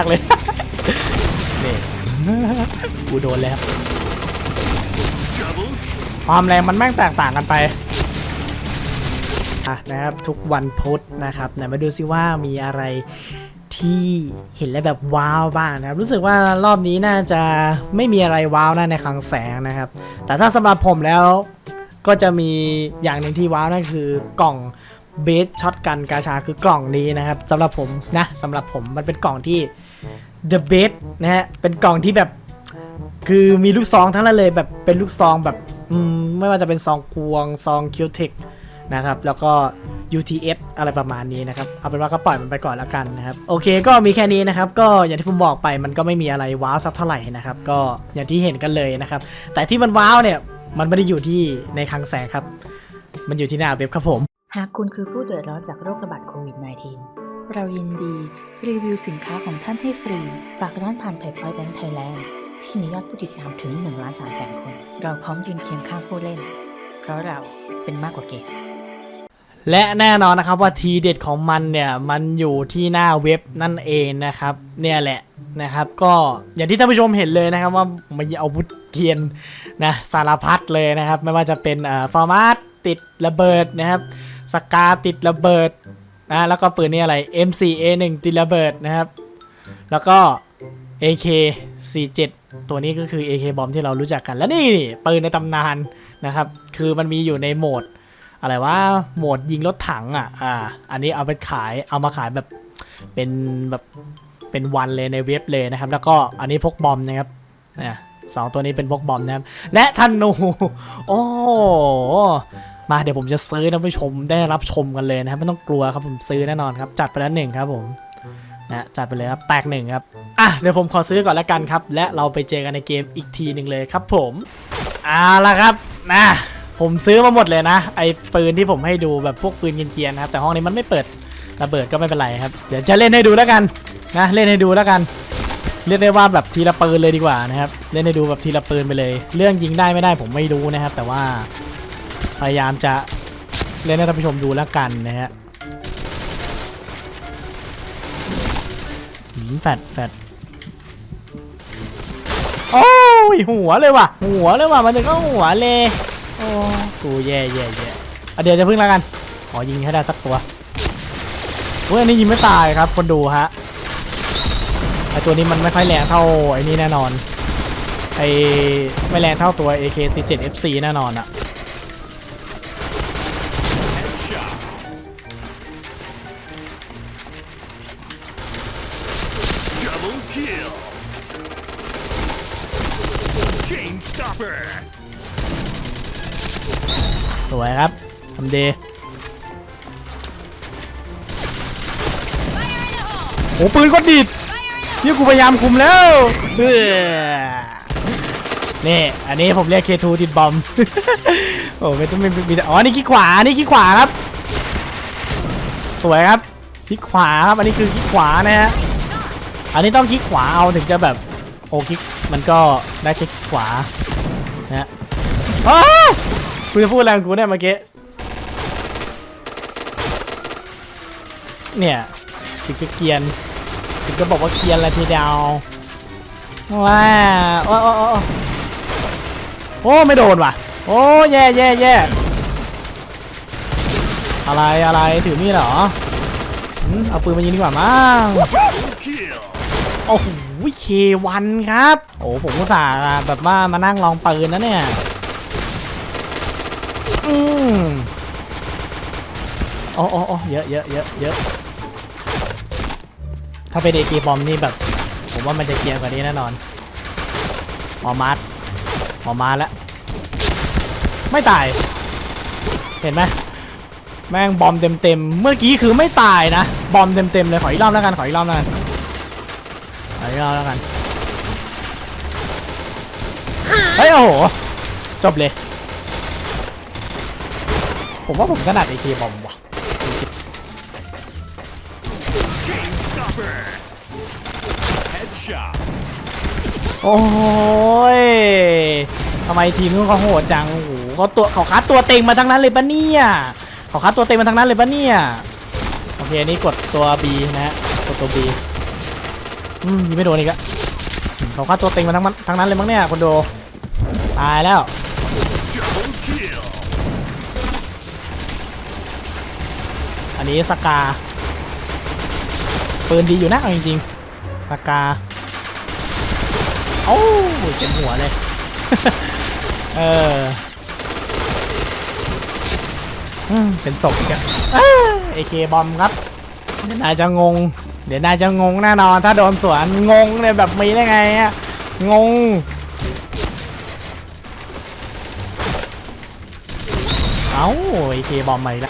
ากเลย นี่กูโดนแล้ว ความแรงมันแม่งแตกต่างกันไปะนะครับทุกวันพุธนะครับไหนมาดูซิว่ามีอะไรที่เห็นแล้วแบบว้าวบ้างนะครับ รู้สึกว่ารอบนี้น่าจะไม่มีอะไรว้าวนะในคลังแสงนะครับ แต่ถ้าสำหรับผมแล้วก็จะมีอย่างหนึ่งที่ว้าวนั่นคือกล่องเบสช็อตกันกาชาคือกล่องนี้นะครับสำหรับผมนะสำหรับผมมันเป็นกล่องที่ the best นะฮะ เป็นกล่องที่แบบ คือมีลูกซองทั้งนั้นเลยแบบเป็นลูกซองแบบมไม่ว่าจะเป็นซองกวงซองคิวเทคนะครับ แล้วก็ UTS อะไรประมาณนี้นะครับ เอาเป็นว่าก็ปล่อยมันไปก่อนแล้วกันนะครับ โอเคก็มีแค่นี้นะครับ ก็อย่างที่ผมบอกไปมันก็ไม่มีอะไรว้าวสักเท่าไหร่นะครับ ก็อย่างที่เห็นกันเลยนะครับ แต่ที่มันว้าวเนี่ยมันไม่ได้อยู่ที่ในคลังแสงครับ มันอยู่ที่หน้าเว็บครับผม หากคุณคือผู้เดือดร้อนจากโรคระบาดโควิด -19 เรายินดีรีวิวสินค้าของท่านให้ฟรี ฝากร้านผ่านเพจ Point Bank Thailand ที่มียอดผู้ติดตามถึง1ล้าน3แสนคน เราพร้อมยืนเคียงข้างผู้เล่น เพราะเราเป็นมากกว่าเกมและแน่นอนนะครับว่าทีเด็ดของมันเนี่ยมันอยู่ที่หน้าเว็บนั่นเองนะครับ เนี่ยแหละนะครับ ก็อย่างที่ท่านผู้ชมเห็นเลยนะครับว่ามันอาวุธเทียนนะสารพัดเลยนะครับ ไม่ว่าจะเป็นเอ่อฟอร์มาตติดระเบิดนะครับสกาติดระเบิด นะแล้วก็ปืนนี่อะไร M4A1 ติดระเบิดนะครับ แล้วก็ AK47 ตัวนี้ก็คือ AK บอมที่เรารู้จักกัน แล้วนี่นี่ปืนในตำนานนะครับ คือมันมีอยู่ในโหมด อะไรว่าโหมดยิงรถถังอะอ่าอันนี้เอาไปขายเอามาขายแบบเป็นแบบเป็นวันเลยในเว็บเลยนะครับ แล้วก็อันนี้พกบอมนะครับสองตัวนี้เป็นพกบอมนะครับ และธนูโอ้ มาเดี๋ยวผมจะซื้อนะผู้ชมได้รับชมกันเลยนะครับไม่ต้องกลัวครับผมซื้อแน่นอนครับ จัดไปแล้วหนึ่งครับผมนะจัดไปเลยครับแตกหนึ่งครับอะเดี๋ยวผมขอซื้อก่อนแล้วกันครับ และเราไปเจอกันในเกมอีกทีหนึ่งเลยครับผมเอาละครับนะผมซื้อมาหมดเลยนะ ไอปืนที่ผมให้ดูแบบพวกปืนเกียนๆนะครับแต่ห้องนี้มันไม่เปิดระเบิดก็ไม่เป็นไรครับ เดี๋ยวจะเล่นให้ดูแล้วกันนะเล่นให้ดูแล้วกัน เรียกได้ว่าแบบทีละปืนเลยดีกว่านะครับเล่นให้ดูแบบทีละปืนไปเลย เรื่องยิงได้ไม่ได้ผมไม่รู้นะครับ แต่ว่า พยายามจะเล่นให้ท่านผู้ชมดูแล้วกันนะฮะหืมแฟดแฟดโอ้ยหัวเลยว่ะ หัวเลยว่ะ มันถึงก็หัวเลยโอ้กูแย่แย่แย่เดี๋ยวจะพึ่งแล้วกัน ขอยิงให้ได้สักตัวเฮ้ยอันนี้ยิงไม่ตายครับ คนดูฮะไอตัวนี้มันไม่ค่อยแรงเท่าไอ้นี่แน่นอนไอไม่แรงเท่าตัว AK47 FC แน่นอนอะ วยครับทำดีโอ้ปืนก็ดิดนี่กูพยายามคุมแล้วเนี่อันนี้ผมเรียก K2 ติดบอมโอ้ไม่ต้องไม่มีอ๋อนี่ขี้ขวานี่ขี้ขวาครับ สวยครับขี้ขวาครับอันนี้คือขี้ขวานะฮะอันนี้ต้องคลิกขวาเอาถึงจะแบบโอคลิกมันก็ได้แค่คลิกขวานะฮะอ้าว กูจะพูดอะไรงกูเนี่ยเมื่อกี้ เนี่ยถึงก็เกียนถึงก็บอกว่าเกียนอะไรทีเดียวว้าโอ้โอ้โอ้โอ้โอ้ไม่โดนว่ะ โอ้แย่แย่แย่อะไรอะไรถือมีดเหรอเอาปืนมายิงดีกว่ามั้งโอ้โหเควันครับ โอ้ผมอุตส่าแบบว่ามานั่งลองปืนนะเนี่ย อืม โอ้โอ้โอ้เยอะเยอะเยอะเยอะถ้าเป็นเอกีบอมนี่แบบ ผมว่ามันจะเกียกว่านี้แน่นอนหมอมาร์ทหมอมาร์ทแล้วไม่ตาย เห็นไหมแม่งบอมเต็มเต็มเมื่อกี้คือไม่ตายนะ บอมเต็มเต็มเลยขออีกรอบแล้วกันขออีกรอบแล้วกันขออีกรอบแล้วกันเฮ้ยโอ้โหจบเลย ผมว่าผมถนัดไอทีบอมว่ะ โอ้ยทำไมทีมนู้นเขาโหดจังโอ้โหเขาตัวเขาคัดตัวเต็งมาทั้งนั้นเลยปะเนี่ยเขาคัดตัวเต็งมาทั้งนั้นเลยปะเนี่ยโอเคอันนี้กดตัว B นะฮะกดตัว B อืมยิงไม่โดนอีกอะเขาฆ่าตัวเต็งมาทั้งมันทั้งนั้นเลยมั้งเนี่ยคนโดตายแล้ว Double kill. อันนี้สกาปืนดีอยู่นะเอาจริงๆสกา โอ้ยเจ็บหัวเลย เอออืมเป็นศพอีกันเอเคบอมครับ เดี๋ยวนายจะงง เดี๋ยวนายจะงงแน่นอน ถ้าโดนสวนงงเลยแบบมีได้ไงอะงงเอ้าเอเคบอมมาอีกแล้ว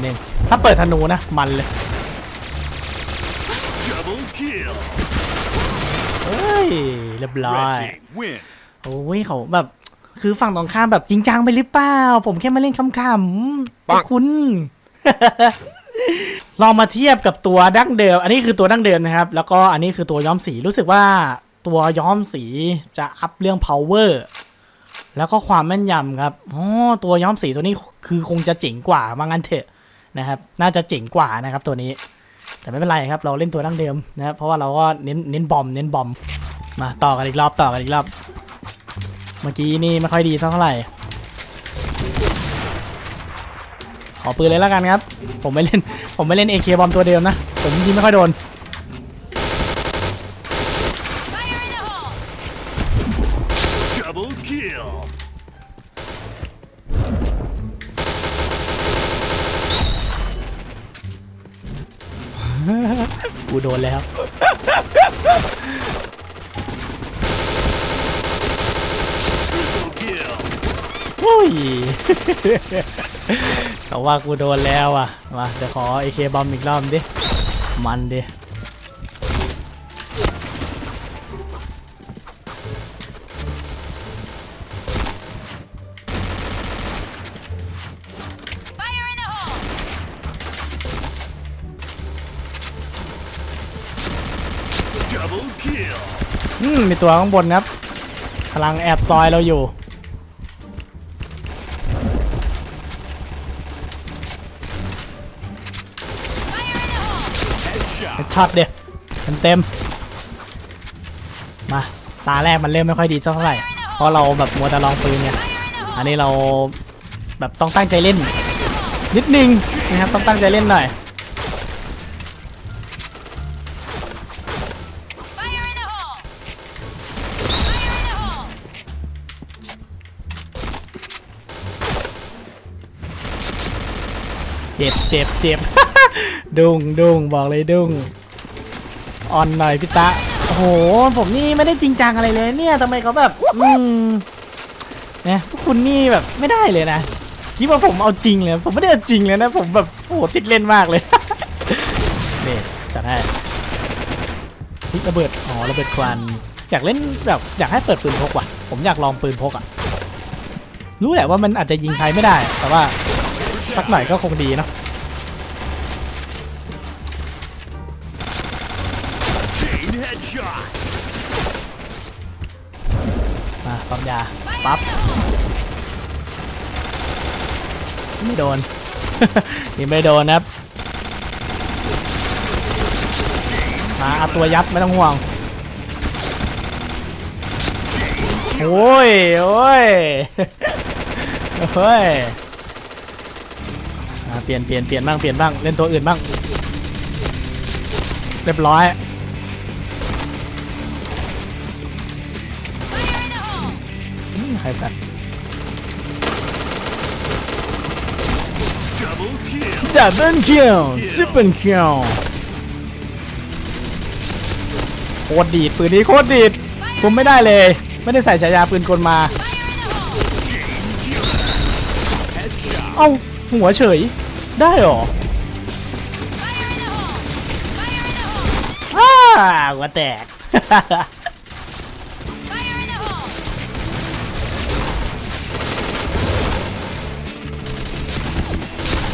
อันหนึงถ้าเปิดธนูนะ มันเลย Double kill. เฮ้ย เรียบร้อย Red team win. โอ้ยเขาแบบ คือฝั่งตรงข้ามแบบจริงจังไปหรือเปล่า ผมแค่มาเล่นขำๆพวกคุณ ลองมาเทียบกับตัวดั้งเดิม อันนี้คือตัวดั้งเดิมนะครับ แล้วก็อันนี้คือตัวย้อมสีรู้สึกว่าตัวย้อมสีจะอัพเรื่อง power แล้วก็ความแม่นยำครับอ๋อตัวย้อมสีตัวนี้คือคงจะเจ๋งกว่าว่างั้นเถอะ นะครับ น่าจะเจ๋งกว่านะครับตัวนี้ แต่ไม่เป็นไรครับ เราเล่นตัวดั้งเดิมนะครับ เพราะว่าเราก็เน้นเน้นบอม เน้นบอม มาต่อกันอีกรอบต่อกันอีกรอบ เมื่อกี้นี่ไม่ค่อยดีเท่าไหร่ ขอปืนเลยแล้วกันครับ ผมไม่เล่น ผมไม่เล่น AK บอมตัวเดิมนะ ผมยิงไม่ค่อยโดน กูโดนแล้ว โอ้ยเขาว่ากูโดนแล้วอะ มาเดี๋ยวขอ AK บอมอีกรอบดิ มันดิ มีตัวข้างบนครับพลังแอบซอยเราอยู่ ช็อตเดียวเต็มๆมา ตาแรกมันเริ่มไม่ค่อยดีเท่าไหร่ เพราะเราแบบมัวแต่ลองปืนไงอันนี้เราแบบต้องตั้งใจเล่น นิดนึงนะครับต้องตั้งใจเล่นหน่อย เจ็บเจ็บเจ็บดุ้งดุ้งบอกเลยดุ้งออนหน่อยพี่ตะโอ้โห ผมนี่ไม่ได้จริงจังอะไรเลยเนี่ยทำไมเขาแบบ อืมนี่ยพวกคุณนี่แบบไม่ได้เลยนะคิดว่าผมเอาจริงเลยผมไม่ได้เอาจริงเลยนะ ผมแบบโอ้โหติดเล่นมากเลยนี่จัดให้พิระเบิดอ๋อระเบิดควันอยากเล่นแบบอยากให้เปิดปืนพกว่ะ ผมอยากลองปืนพกอะ รู้แหละว่ามันอาจจะยิงใครไม่ได้ แต่ว่า สักหน่อยก็คงดีเนาะมาปั๊มยา ปั๊บ ไม่โดน นี่ไม่โดนนะครับ มาเอาตัวยัดไม่ต้องห่วงโอ้ยโอ้ยโอ้ย เปลี่ยนเปลี่ยนเปลี่ยนบ้างเปลี่ยนบ้างเล่นตัวอื่นบ้าง เรียบร้อยอืมใครแบบจับเบิลคิวซิปเปิลคิวโคตรดีดปืนนี้โคตรดีดคุมไม่ได้เลย ไม่ได้ใส่ฉายาปืนกลมา เอ้าหัวเฉย ได้เหรออ้าหัวแตก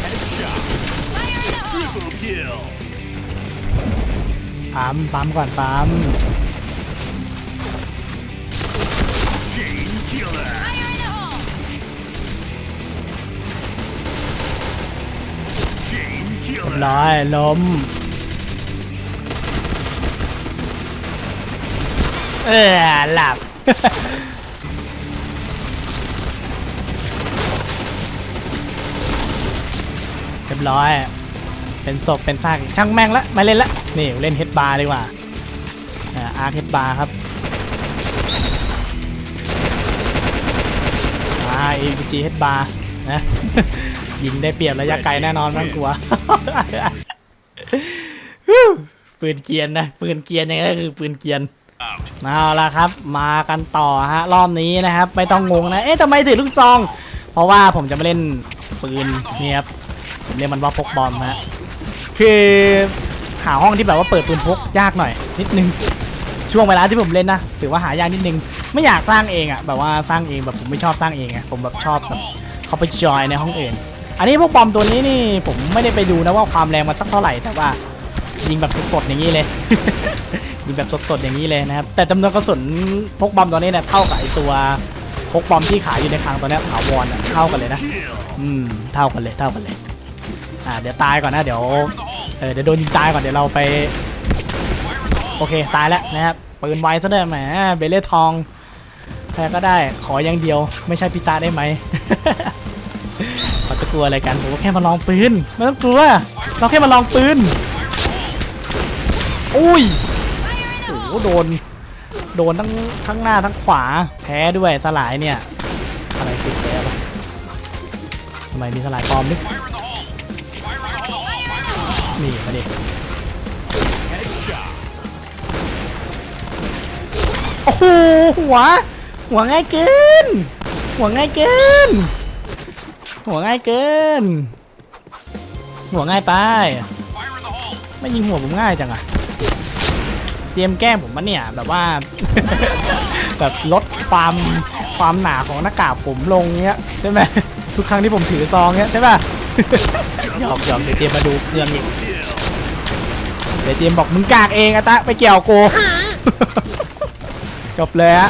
Headshot. Triple kill. ปั๊มปั๊มก่อนปั๊ม ร้อยล้ม เออหลับ เรียบร้อย เป็นศพเป็นซากช่างแม่งละมาเล่นละ นี่เล่นเฮดบาร์ดีกว่าอ่าอาร์เฮดบาร์ครับอ่าเอ g เฮดบาร์นะ ยิงได้เปรียบระยะไกลแน่นอนไม่ต้องกลัวปืนเกรียนนะปืนเกรียนยังไงก็คือปืนเกรียนเอาละครับ มากันต่อฮะรอบนี้นะครับ ไม่ต้องงงนะ เอ๊ะทำไมถือลูกซอง เพราะว่าผมจะมาเล่นปืนเนี่ยครับผมเรียกมันว่าพกบอมฮะคือหาห้องที่แบบว่าเปิดปืนพกยากหน่อย นิดนึงช่วงเวลาที่ผมเล่นนะถือว่าหายากนิดนึง ไม่อยากสร้างเองอะแบบว่าสร้างเองแบบผมไม่ชอบสร้างเองอะผมแบบชอบแบบเข้าไปจอยในห้องอื่น อันนี้พวกบอมตัวนี้นี่ผมไม่ได้ไปดูนะว่าความแรงมันสักเท่าไหร่แต่ว่ายิงแบบสดๆอย่างนี้เลย ยิงแบบสดๆอย่างนี้เลยนะครับ แต่จำนวนกระสุนพกบอมตัวนี้เนี่ยเท่ากับไอตัวพกบอมที่ขายอยู่ในคลังตัวนี้ถาวรเท่ากันเลยนะ อืม เท่ากันเลย เท่ากันเลย อ่า เดี๋ยวตายก่อนนะ เดี๋ยว เออ เดี๋ยวโดนยิงตายก่อน เดี๋ยวเราไป โอเค ตายแล้วนะครับ ปืนไวซะด้วยแหม เบลเล่ทองใครก็ได้ ขออย่างเดียว ไม่ใช่พิตาได้ไหม จะกลัวอะไรกันผมก็แค่มาลองปืนไม่ต้องกลัว เราแค่มาลองปืนอุ้ยโอ้โหโดน โดนทั้งข้างหน้าทั้งขวาแพ้ด้วยสลายเนี่ย อะไรติดแพ้ปะทำไมมีสลายปลอมดินี่มาดิโอ้โหหัว หัวง่ายเกิน หัวง่ายเกิน หัวง่ายเกิน หัวง่ายไป ไม่ยิงหัวผมง่ายจังอะเตรียมแกล้งผมมะเนี่ย แบบว่า แบบลดความความหนาของหน้ากากผมลงเงี้ยใช่ไหมทุกครั้งที่ผมถือซองเงี้ยใช่ป่ะหยอกหยอกเดี๋ยวเตรียมมาดูเครื่องอีกเดี๋ยวเจมส์บอกมึงกากเองอะตะไปเกี่ยวกูจบเลยฮะ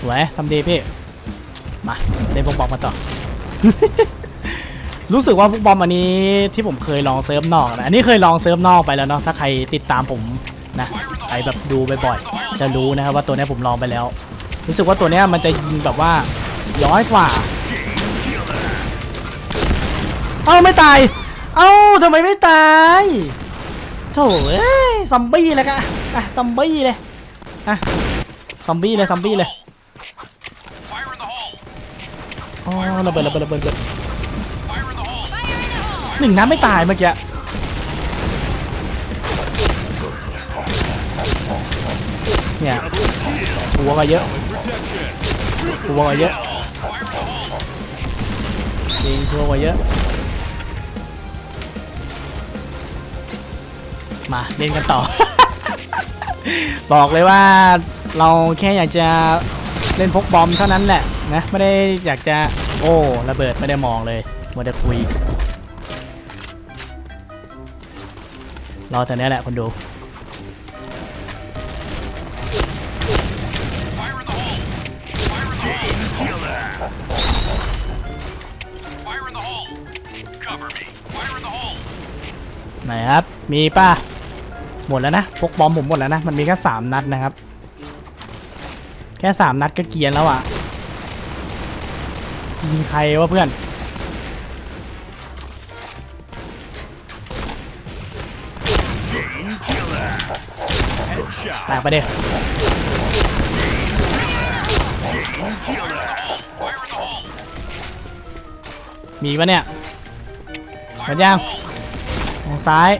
สวยทำดีพี่ มาเล่นพวกบอมมาต่อ รู้สึกว่าพวกบอมอันนี้ที่ผมเคยลองเซิร์ฟนอกนะอันนี้เคยลองเซิร์ฟนอกไปแล้วเนาะถ้าใครติดตามผมนะใครแบบดูบ่อยๆจะรู้นะครับว่าตัวเนี้ยผมลองไปแล้ว รู้สึกว่าตัวเนี้ยมันจะยิงแบบว่าย้อยกว่า เอ้าไม่ตาย เอ้าทำไมไม่ตายโถเอ้ยซอมบี้เลยกะอะซอมบี้เลยอะซอมบี้เลยซอมบี้เลย อ๋อระเบิดระเบิดระเบิดระเบิดหนึ่งนัดไม่ตายเมื่อกี้เนี่ยหัวมาเยอะหัวมาเยอะจริงหัวมาเยอะมาเล่นกันต่อ บอกเลยว่าเราแค่อยากจะ เล่นพกบอมเท่านั้นแหละนะไม่ได้อยากจะโอ้ระเบิดไม่ได้มองเลยมัวแต่คุยรอแต่นี้แหละคนดูไหนครับ มีป่ะ หมดแล้วนะพกบอมผมหมดแล้วนะ มันมีแค่สามนัดนะครับ แค่สามนัดก็เกียนแล้วอะยิงใครวะเพื่อน Chain killer. Headshot. แตกไปเด็ Chain killer. Fire in the hole! มีปะเนี่ยหมดยังทางซ้าย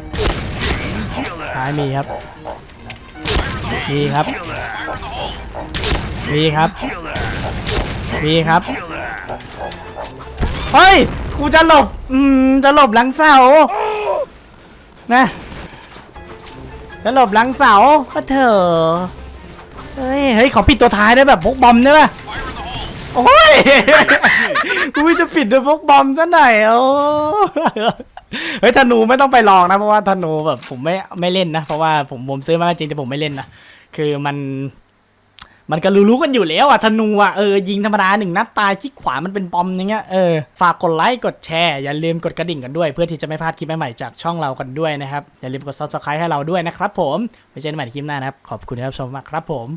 ซ้ายมีครับ มีครับ มีครับ มีครับ เฮ้ย กูจะหลบ อืม จะหลบหลังเสา นะ จะหลบหลังเสาก็เถอะเฮ้ย เฮ้ย ขอปิดตัวท้ายได้แบบพกบอมได้ปะโอ้ยกูจะปิดด้วยพกบอมซะหน่อยโอ้เฮ้ยธนูไม่ต้องไปลองนะเพราะว่าธนูแบบผมไม่ไม่เล่นนะ เพราะว่าผมผมซื้อมาจริงแต่ผมไม่เล่นนะคือมัน มันก็รู้ๆกันอยู่แล้วอะธนูอะเออยิงธรรมดาหนึ่งนัดตายชิกขวามันเป็นปอมอย่างเงี้ยเออฝากกดไลค์กดแชร์อย่าลืมกดกระดิ่งกันด้วย เพื่อที่จะไม่พลาดคลิปใหม่ๆจากช่องเรากันด้วยนะครับอย่าลืมกด subscribe ให้เราด้วยนะครับผมไว้เจอกันใหม่ในคลิปหน้านะครับขอบคุณที่รับชมมากครับผม